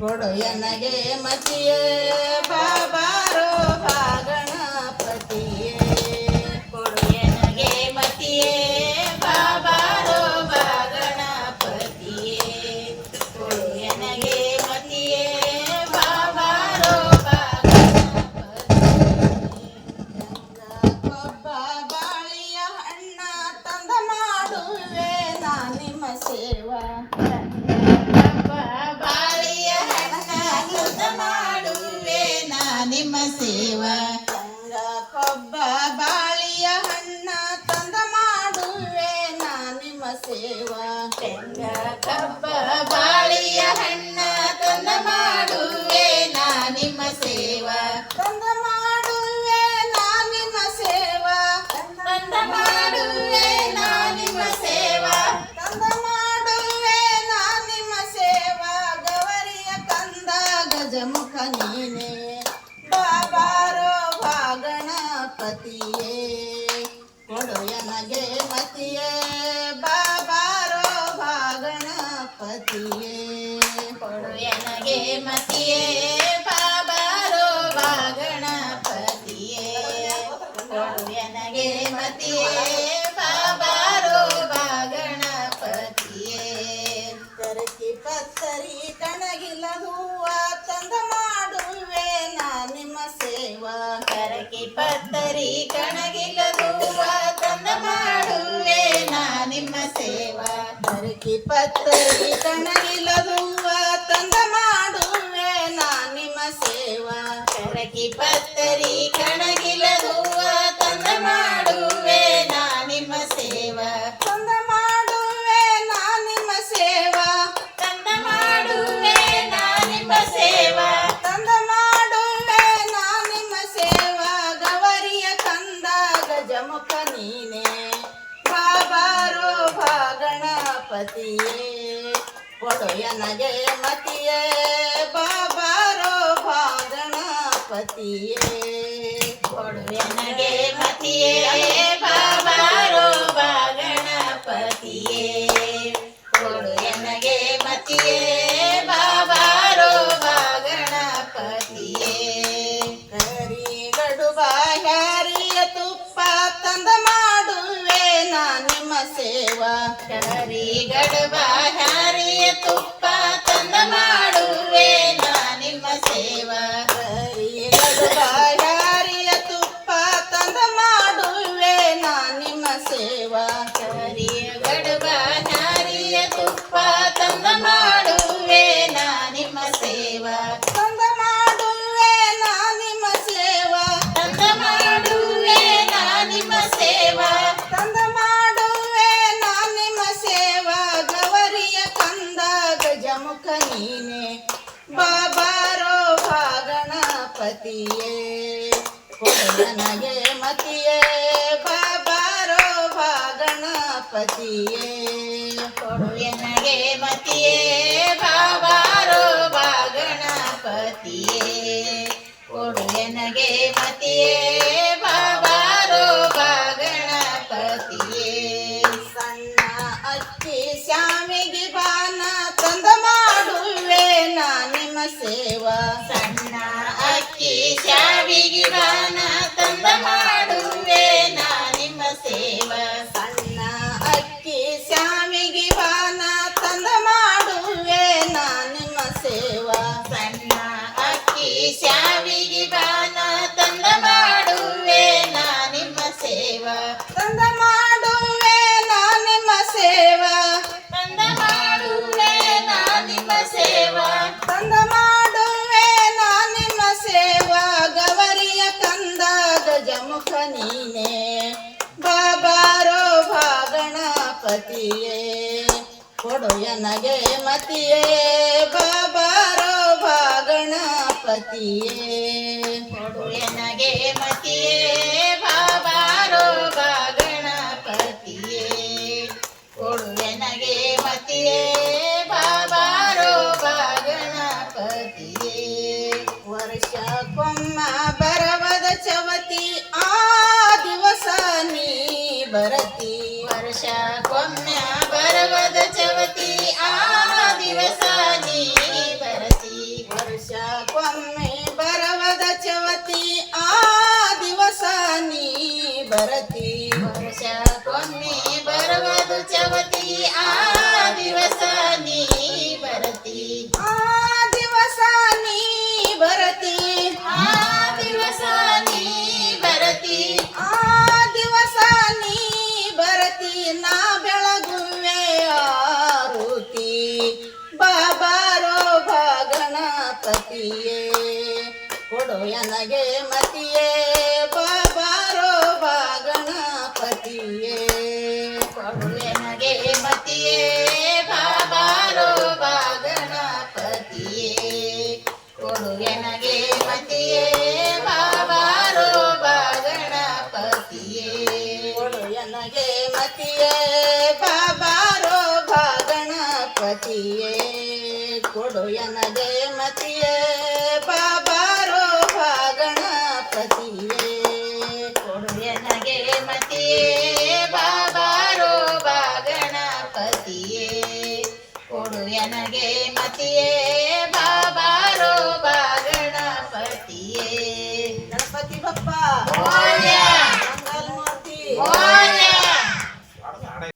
ಕೊಡು ಎನಗೆ ಮತಿಯೇ ಬಾಬಾರೋ ಹಣ್ಣ ತಂದ ಮಾಡುವೆ ನಾ ನಿಮ್ಮ ಸೇವಾ. ತಂದ ಮಾಡುವೆ ನಾ ನಿಮ್ಮ ಸೇವಾ. ತಂದ ಮಾಡುವೆ ನಾ ನಿಮ್ಮ ಸೇವಾ. ತಂದ ಮಾಡುವೆ ನಾ ನಿಮ್ಮ ಸೇವಾ. ಗವರಿಯ ಕಂದ ಗಜಮುಖ ನೀನೆ. ಕರಕಿ ಪತ್ತರಿ ಕಣಗಿಲ ಹೂವ ತಂದ ಮಾಡುವೆ ನಾ ನಿಮ್ಮ ಸೇವಾ. ಪತ್ತರಿ ಕಣಗಿಲ ಹೂವ ತಂದ ಮಾಡುವೆ ನಾ ನಿಮ್ಮ ಸೇವಾ. ಪತ್ತರಿ ಕಣಗಿಲ ಹೂವ ತಂದ ಮಾಡುವೆ ನಾ ನಿಮ್ಮ ಸೇವಾ. ತಂದ ಮಾಡುವೆ ನಾ ನಿಮ್ಮ ಸೇವಾ. ತಂದ ಮಾಡುವೆ ನಾ ನಿಮ್ಮ ಗಣಪತಿಯೇ ಕೊಡು ಎನಗೆ ಮತಿಯೇ ಬಾಬಾರೋ ಬಾ ಗಣಪತಿಯೇ ಕೊಡು ಎನಗೆ ಮತಿಯೇ ಬಾಬಾರೋ ಗಜಮುಖ ನೀನೆ ಬಾಬಾರೋ ಭಾಗಣಪತಿಯೇ ಕೊಡನಗೆ ಮತಿಯೇ. ಬಾಬಾರೋ ಭಾಗಣಪತಿಯೇ ಕೊಡು ಮತಿಯೇ. ಬಾಬಾರೋ ಭಾಗಣಪತಿಯೇ ಕೊಡು ಮತಿಯೇ ಬಾಬಾರೋ ಬಾ ಗಣಪತಿಯೇ ಸಣ್ಣ ಅಕ್ಕಿ ಶಾಮಿಗೆ ಬಾನ ತಂದ ಮಾಡುವೆ ನಾ ನಿಮ್ಮ ಸೇವಾ ಸಣ್ಣ ಅಕ್ಕಿ ಶಾವಿಗೆ ಬಾನ ತಂದ ಮಾಡುವೆ ನಾ ನಿಮ್ಮ ಸೇವಾ. ಸಣ್ಣ ಅಕ್ಕಿ ಶಾಮಿಗೆ ಬಾನ ತಂದ ಮಾಡುವೆ ನಾ ನಿಮ್ಮ ಸೇವಾ. ಸಣ್ಣ ಅಕ್ಕಿ ಶಾವಿಗೆ ಬಾನ ಗಜಮುಖ ನೀನೇ ಬಾಬಾರೋ ಭಾಗಣಪತಿಯೇ ಕೊಡು ಎನಗೆ ಮತಿಯೇ ಬಾಬಾರೋ ಭಾಗಣಪತಿಯೇ. ಗಣಪತಿಯೇ ಕೊಡು ನನಗೆ ಮತಿಯೇ ಬಾಬಾರೋ ಬಾ ಗಣಪತಿಯೇ ಗಣಪತಿ ಬಪ್ಪ ಮಂಗಲ್ ಮೂರ್ತಿ